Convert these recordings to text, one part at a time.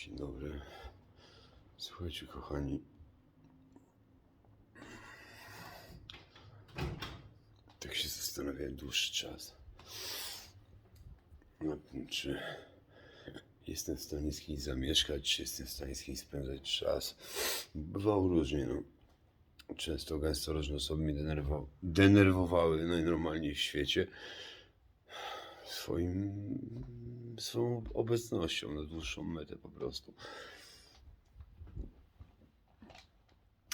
Dzień dobry. Słuchajcie, kochani. Tak się zastanawiałem dłuższy czas. Nad tym, czy jestem w stanie z kimś zamieszkać, czy jestem w stanie z kimś spędzać czas. Bywało różnie, no. Często, gęsto różne osoby mnie denerwowały, denerwowały najnormalniej w świecie swoim, swoją obecnością na dłuższą metę po prostu.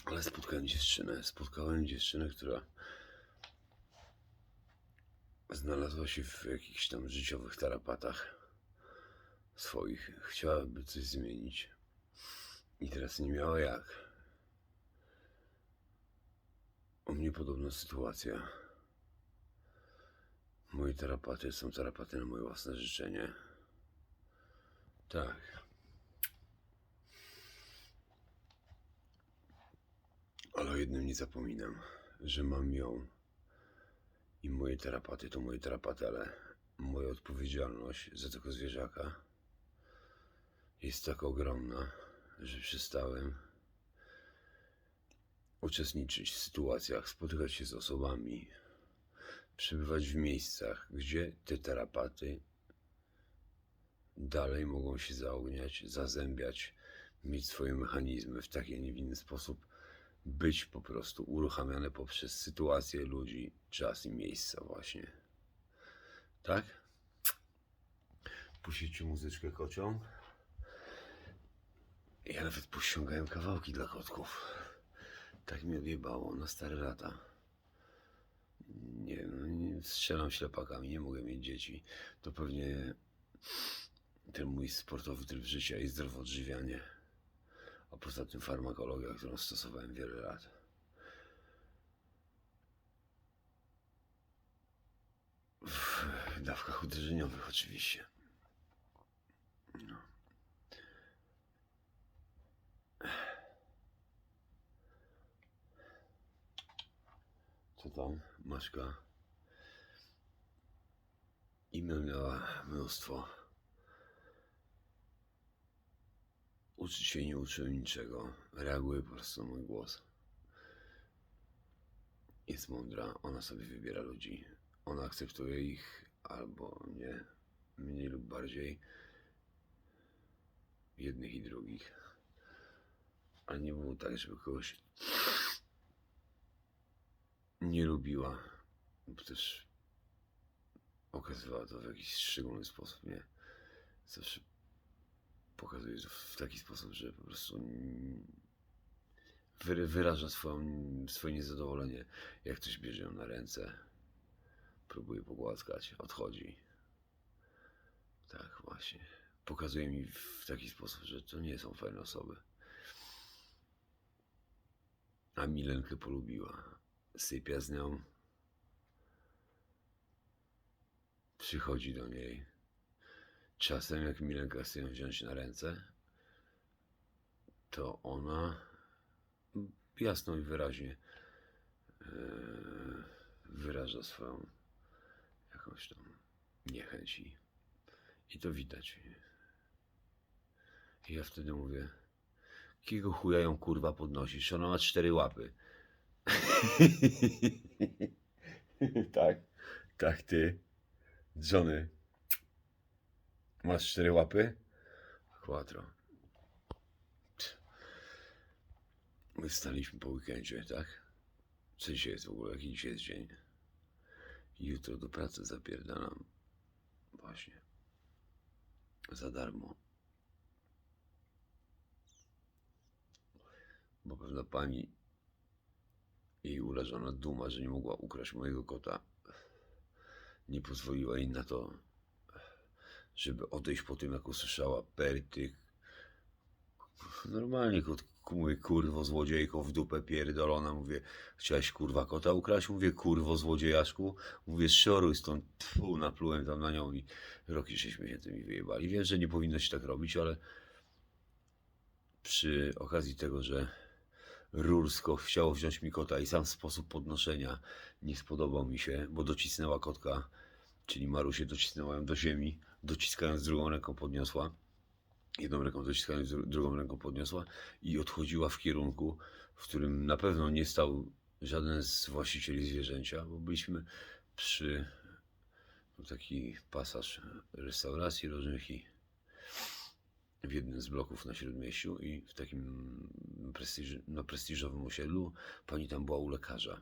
Ale spotkałem dziewczynę, spotkałem dziewczynę, która znalazła się w jakichś tam życiowych tarapatach swoich. Chciałaby coś zmienić. I teraz nie miała jak. U mnie podobna sytuacja. Moje tarapaty są tarapaty na moje własne życzenie. Tak. Ale o jednym nie zapominam, że mam ją. I moje tarapaty to moje tarapaty, ale moja odpowiedzialność za tego zwierzaka jest tak ogromna, że przestałem uczestniczyć w sytuacjach, spotykać się z osobami, przebywać w miejscach, gdzie te tarapaty dalej mogą się zaogniać, zazębiać, mieć swoje mechanizmy w taki, a nie w inny sposób, być po prostu uruchamiane poprzez sytuacje ludzi, czas i miejsca właśnie. Tak? Puścicie muzyczkę kocią. Ja nawet pościągałem kawałki dla kotków. Tak mnie odjebało na stare lata. Nie no nie, strzelam ślepakami, nie mogę mieć dzieci. To pewnie ten mój sportowy tryb życia i zdrowe odżywianie. A poza tym farmakologia, którą stosowałem wiele lat. W dawkach uderzeniowych oczywiście. No. Co tam, Maćka? Imię miała mnóstwo. Uczyć się nie uczyłem niczego. Reaguje po prostu na mój głos. Jest mądra, ona sobie wybiera ludzi. Ona akceptuje ich albo nie, mniej lub bardziej. Jednych i drugich. Ale nie było tak, żeby kogoś nie lubiła, bo też okazywała to w jakiś szczególny sposób, nie? Zawsze pokazuje to w taki sposób, że po prostu wyra- wyraża swoją, swoje niezadowolenie, jak ktoś bierze ją na ręce, próbuje pogłaskać, odchodzi. Tak, właśnie. Pokazuje mi w taki sposób, że to nie są fajne osoby. A Milenkę polubiła sypia z nią. Przychodzi do niej. Czasem, jak Milenka chce ją wziąć na ręce, to ona jasno i wyraźnie e, wyraża swoją jakąś tam niechęć. I, to widać. I ja wtedy mówię, jakiego chuja ją kurwa podnosisz? Ona ma cztery łapy. tak, tak ty, Johnny. Masz cztery łapy? Quattro. My staliśmy po weekendzie, tak? Co dzisiaj jest w ogóle? Jaki dzisiaj jest dzień? Jutro do pracy zapierdalam. Właśnie. Za darmo. Bo pewna pani jej urażona duma, że nie mogła ukraść mojego kota, nie pozwoliła jej na to, żeby odejść po tym, jak usłyszała perty. Normalnie kot mówię, kurwo złodziejko w dupę pierdolona, mówię, chciałaś kurwa kota ukraść? Mówię, kurwo złodziejaszku, mówię, szoruj stąd, Tfu, naplułem tam na nią i rok i sześć miesięcy mi wyjebali. Wiem, że nie powinno się tak robić, ale przy okazji tego, że Rursko chciało wziąć mi kota i sam sposób podnoszenia nie spodobał mi się, bo docisnęła kotka, czyli Marusię docisnęła ją do ziemi, dociskając drugą ręką podniosła. jedną ręką dociskając, dru- drugą ręką podniosła i odchodziła w kierunku, w którym na pewno nie stał żaden z właścicieli zwierzęcia, bo byliśmy przy był taki pasaż restauracji Rożynki w jednym z bloków na Śródmieściu i w takim prestiż, no, prestiżowym osiedlu pani tam była u lekarza.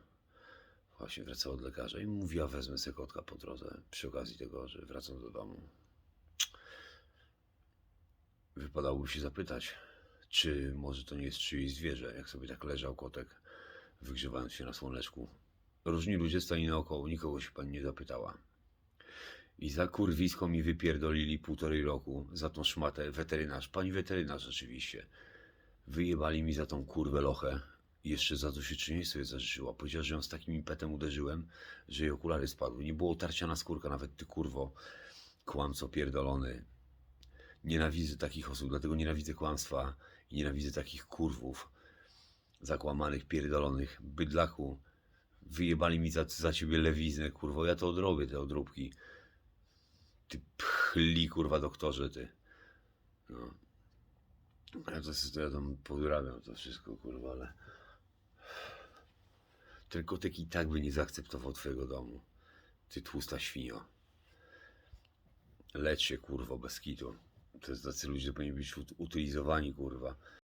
Właśnie wracała od lekarza i mówiła, wezmę sobie kotka po drodze przy okazji tego, że wracam do domu. Wypadałoby się zapytać, czy może to nie jest czyjeś zwierzę, jak sobie tak leżał kotek, wygrzewając się na słoneczku. Różni ludzie stali naokoło, nikogo się pani nie zapytała. I za kurwisko mi wypierdolili półtorej roku za tą szmatę weterynarz. Pani weterynarz oczywiście. Wyjebali mi za tą kurwę lochę. I jeszcze za to się czynienie sobie zażyczyła. Powiedziała, że ją z takim impetem uderzyłem, że jej okulary spadły. Nie było tarcia na skórka, nawet ty kurwo. Kłamco pierdolony. Nienawidzę takich osób, dlatego nienawidzę kłamstwa i nienawidzę takich kurwów. Zakłamanych, pierdolonych, bydlaku. Wyjebali mi za, za ciebie lewiznę, kurwo. Ja to odrobię, te odróbki. Ty pchli, kurwa, doktorze, ty. No. Ja to, to ja tam podrabiam to wszystko, kurwa, ale... Ten kotek i tak by nie zaakceptował twojego domu. Ty tłusta świnio. Lecz się, kurwo, bez kitu. To jest tacy ludzie, powinni być ut- utylizowani, kurwa.